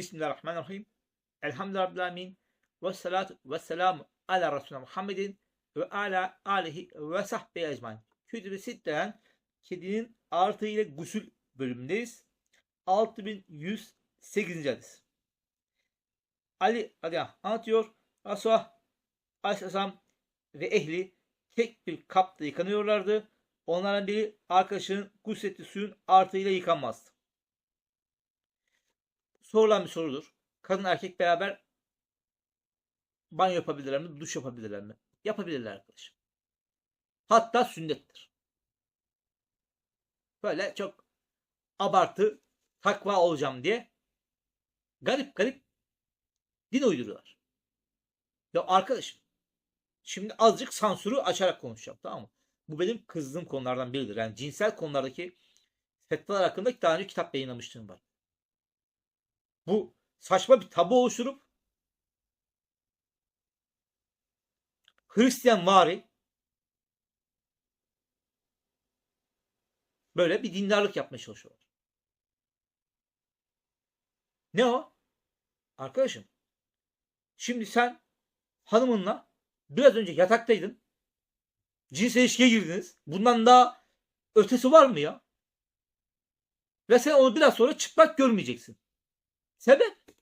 Bismillahirrahmanirrahim. Elhamdülillahi Rabbil Alemin. Ve salatu ve selamu ala Resulüne Muhammedin ve ala alihi ve sahbihi ecmain. Kütüb-i Sitte'den kedinin artı ile gusül bölümündeyiz. 6108. hadis. Ali radıyallahu anlatıyor. Resulullah aleyhisselam ve ehli tek bir kapta yıkanıyorlardı. Onlardan biri arkadaşının guslettiği suyun artıyla yıkanmazdı. Sorulan bir sorudur. Kadın erkek beraber banyo yapabilirler mi? Duş yapabilirler mi? Yapabilirler arkadaşım. Hatta sünnettir. Böyle çok abartı takva olacağım diye garip garip din uyduruyorlar. Ya arkadaşım şimdi azıcık sansürü açarak konuşacağım tamam mı? Bu benim kızdığım konulardan biridir. Yani cinsel konulardaki fetvalar hakkında daha önce kitap yayınlamıştım var. Bu saçma bir tabu oluşturup Hristiyan vari böyle bir dindarlık yapmaya çalışıyorlar. Ne o? Arkadaşım şimdi sen hanımınla biraz önce yataktaydın. Cinsel ilişkiye girdiniz. Bundan daha ötesi var mı ya? Ve sen onu biraz sonra çıplak görmeyeceksin. Sebep?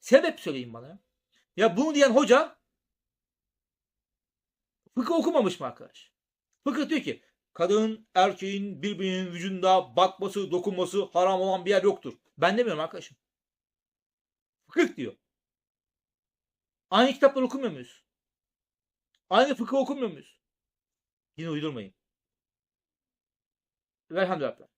Sebep söyleyin bana ya. Bunu diyen hoca fıkıh okumamış mı arkadaş? Fıkıh diyor ki kadın erkeğin birbirinin vücudunda bakması, dokunması haram olan bir yer yoktur. Ben demiyorum arkadaşım. Fıkıh diyor. Aynı kitaplar okumuyor muyuz? Aynı fıkıh okumuyor muyuz? Yine uydurmayın. Velhamdülillah.